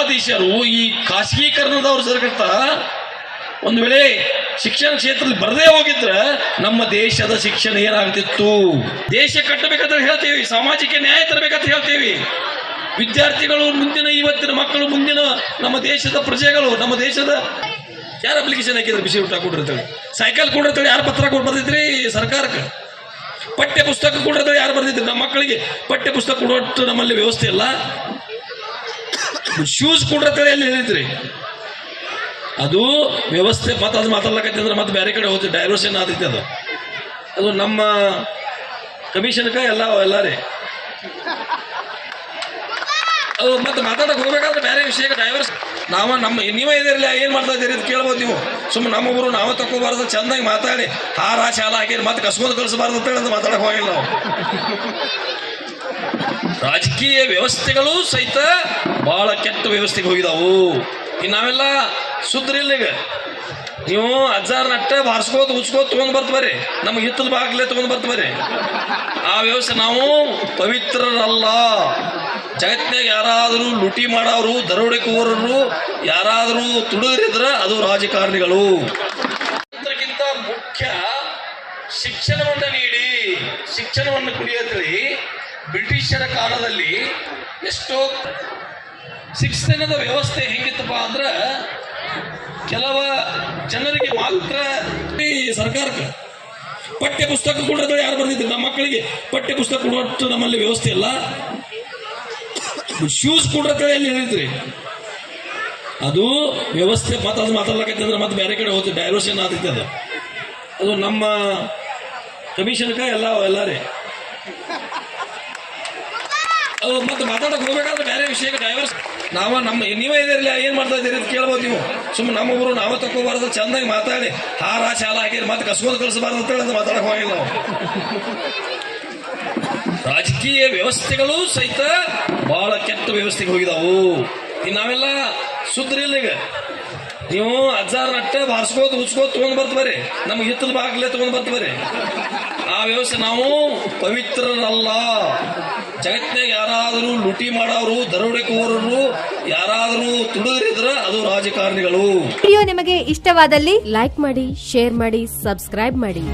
ಮನುಷ್ಯರು ಈ ಖಾಸಗೀಕರಣದವ್ರು ಸರ್ಕಾರ ಒಂದು ವೇಳೆ ಶಿಕ್ಷಣ ಕ್ಷೇತ್ರದಲ್ಲಿ ಬರದೇ ಹೋಗಿದ್ರೆ ನಮ್ಮ ದೇಶದ ಶಿಕ್ಷಣ ಏನಾಗ್ತಿತ್ತು? ದೇಶ ಕಟ್ಟಬೇಕಂತ ಹೇಳ್ತೀವಿ, ಸಾಮಾಜಿಕ ನ್ಯಾಯ ತರಬೇಕಂತ ಹೇಳ್ತೀವಿ. ವಿದ್ಯಾರ್ಥಿಗಳು ಮುಂದಿನ ಇವತ್ತಿನ ಮಕ್ಕಳು, ಮುಂದಿನ ನಮ್ಮ ದೇಶದ ಪ್ರಜೆಗಳು, ನಮ್ಮ ದೇಶದ ಯಾರು ಅಪ್ಲಿಕೇಶನ್ ಹಾಕಿದ್ರೆ ಬಿಸಿ ಊಟ ಕೊಡಿರ್ತೇವೆ ಸೈಕಲ್ ಕೊಡಿರ್ತೇವೆ ಯಾರು ಪತ್ರ ಕೊಟ್ಟು ಬರ್ತಿದ್ರಿ ಸರ್ಕಾರಕ್ಕೆ? ಪಠ್ಯ ಪುಸ್ತಕ ಕೊಡಿರ್ತೇವೆ ಯಾರು ಬರ್ತಿದ್ರು ನಮ್ಮ ಮಕ್ಕಳಿಗೆ ಪಠ್ಯ ಪುಸ್ತಕ ಕೊಡೋಷ್ಟು ನಮ್ಮಲ್ಲಿ ವ್ಯವಸ್ಥೆ ಇಲ್ಲ. ಶೂಸ್ ಕೂಡ ಎಲ್ಲಿ ಹೇಳಿದ್ರಿ ಅದು ವ್ಯವಸ್ಥೆ ಮತ್ತೆ ಅದು ಮಾತಾಡ್ಲಕತ್ತಿದ್ರೆ ಮತ್ತೆ ಬೇರೆ ಕಡೆ ಹೋಗ್ತೀವಿ ಡೈವರ್ಷನ್ ಆದೈತೆ ಅದು. ಅದು ನಮ್ಮ ಕಮಿಷನ್ಕ ಎಲ್ಲ ಎಲ್ಲ ರೀ. ಅದು ಮತ್ತೆ ಮಾತಾಡಕ್ಕೆ ಹೋಗ್ಬೇಕಾದ್ರೆ ಬೇರೆ ವಿಷಯಕ್ಕೆ ಡೈವರ್ಸ್ ನಾವ ನಮ್ಮ, ನೀವೇ ಇದಿರಲಿ ಏನು ಮಾಡ್ತಾ ಇದ್ದೀರಿ ಅಂತ ಕೇಳ್ಬೋದು ನೀವು. ಸುಮ್ಮನೆ ನಮ್ಮೊಬ್ಬರು ನಾವೇ ತಗೋಬಾರ್ದು ಚೆಂದಾಗಿ ಮಾತಾಡಿ, ಹಾರ ಶಾಲ ಹಾಕಿ ಮತ್ತೆ ಕಸ್ಕೊಂಡು ಕಳಿಸಬಾರ್ದು ಅಂತ ಹೇಳಿ ಮಾತಾಡಕ್ಕೆ ಹೋಗಿಲ್ಲ ನಾವು. ರಾಜಕೀಯ ವ್ಯವಸ್ಥೆಗಳು ಸಹಿತ ಬಹಳ ಕೆಟ್ಟ ವ್ಯವಸ್ಥೆಗೆ ಹೋಗಿದಾವು. ಇನ್ನು ನಾವೆಲ್ಲ ಸುದ್ರಿಲ್ಲ ಈಗ ನೀವು ಅಜ್ಜಾರ ನಟ್ಟ ಬಾರಿಸ್ಕೋತ ಉಚ್ಕೋತ ತೊಗೊಂಡು ಬರ್ತ ಬರ್ರಿ. ನಮಗೆ ಹಿತ್ತಲ ಬಾಗ್ಲೇ ತೊಗೊಂಡ್ ಬರ್ತ ಬರ್ರಿ. ಆ ವ್ಯವಸ್ಥೆ ನಾವು ಪವಿತ್ರರಲ್ಲ. ಜಗತ್ತಿನಾಗ ಯಾರಾದರೂ ಲುಟಿ ಮಾಡೋರು ದರೋಡೆಕೋರರು ಯಾರಾದರೂ ತುಡುಗರಿದ್ರೆ ಅದು ರಾಜಕಾರಣಿಗಳು. ಅದಕ್ಕಿಂತ ಮುಖ್ಯ ಶಿಕ್ಷಣವನ್ನು ನೀಡಿ, ಶಿಕ್ಷಣವನ್ನು ಕುಡಿಯತ್ರಿ ಬ್ರಿಟಿಷರ ಕಾಲದಲ್ಲಿ ಎಷ್ಟೋ ಶಿಕ್ಷಣದ ವ್ಯವಸ್ಥೆ ಹೆಂಗಿತ್ತಪ್ಪ ಅಂದ್ರೆ ಕೆಲವ ಜನರಿಗೆ ಮಾತ್ರ ಸರ್ಕಾರಕ್ಕೆ ಪಠ್ಯ ಪುಸ್ತಕ ಕೊಡೋದು ಯಾರು ಬರ್ತಿದ್ರು ನಮ್ಮ ಮಕ್ಕಳಿಗೆ ಪಠ್ಯ ಪುಸ್ತಕ ಕೊಡುವಷ್ಟು ನಮ್ಮಲ್ಲಿ ವ್ಯವಸ್ಥೆ ಇಲ್ಲ. ಶೂಸ್ ಕೊಡ್ರೆ ಎಲ್ಲಿ ಹೇಳಿದ್ರಿ? ಅದು ವ್ಯವಸ್ಥೆ ಮತ್ತೆ ಅದು ಮತ್ತೆ ಬೇರೆ ಕಡೆ ಹೋಗ್ತೀವಿ ಡೈವರ್ಷನ್ ಆದೈತೆ ಅದು. ಅದು ನಮ್ಮ ಕಮಿಷನ್ಕ ಎಲ್ಲ ಎಲ್ಲ ರೀ. ಅದು ಮತ್ತೆ ಮಾತಾಡಕ್ಕೆ ಹೋಗ್ಬೇಕಾದ್ರೆ ಬೇರೆ ವಿಷಯಕ್ಕೆ ಡೈವರ್ಸ್ ನಾವ ನಮ್ಮ, ನೀವೇ ಇದಿರಲಿ ಏನು ಮಾಡ್ತಾ ಇದ್ದೀರಿ ಅಂತ ಕೇಳ್ಬೋದು ನೀವು. ಸುಮ್ಮನೆ ಊರು ನಾವೇ ತಗೋಬಾರ್ದು ಚಂದಾಗಿ ಮಾತಾಡಿ. ಹಾರ, ಶಾಲ ಹಾಕಿರಿ ಮತ್ತೆ ಕಸ್ಕೊಂಡು ಕಳಿಸಬಾರ್ದು ಅಂತ ಹೇಳಿ ಮಾತಾಡಕ್ಕೆ ಹೋಗಿಲ್ಲ ರಾಜಕೀಯ ವ್ಯವಸ್ಥೆಗಳು ಸಹಿತ ಬಹಳ ಕೆಟ್ಟ ವ್ಯವಸ್ಥೆಗೆ ಹೋಗಿದಾವು. ಇನ್ನು ನಾವೆಲ್ಲ ಸುದ್ರಿಲ್ಲ ಈಗ. ನೀವು ಹಜಾರ್ ನಟ್ಟ ಬಾರಿಸ್ಕೋದು ಉಚ್ಕೋದು ತೊಗೊಂಡ್ ಬರ್ರಿ. ನಮ್ಗೆ ಹಿತ್ತಲ ಬಾಗ್ಲೇ ತೊಗೊಂಡ್ ಬರ್ತ ಬರ್ರಿ. ಆ ವ್ಯವಸ್ಥೆ ನಾವು ಪವಿತ್ರರಲ್ಲ. ಜಗತ್ತಿನಾಗ ಯಾರಾದರೂ ಲುಟಿ ಮಾಡೋರು ದರೋಡೆಕೋರರು ಯಾರಾದರೂ ತುಡುಗರಿದ್ರ ಅದು ರಾಜಕಾರಣಿಗಳು. ವಿಡಿಯೋ ನಿಮಗೆ ಇಷ್ಟವಾದಲ್ಲಿ ಲೈಕ್ ಮಾಡಿ, ಶೇರ್ ಮಾಡಿ, ಸಬ್ಸ್ಕ್ರೈಬ್ ಮಾಡಿ.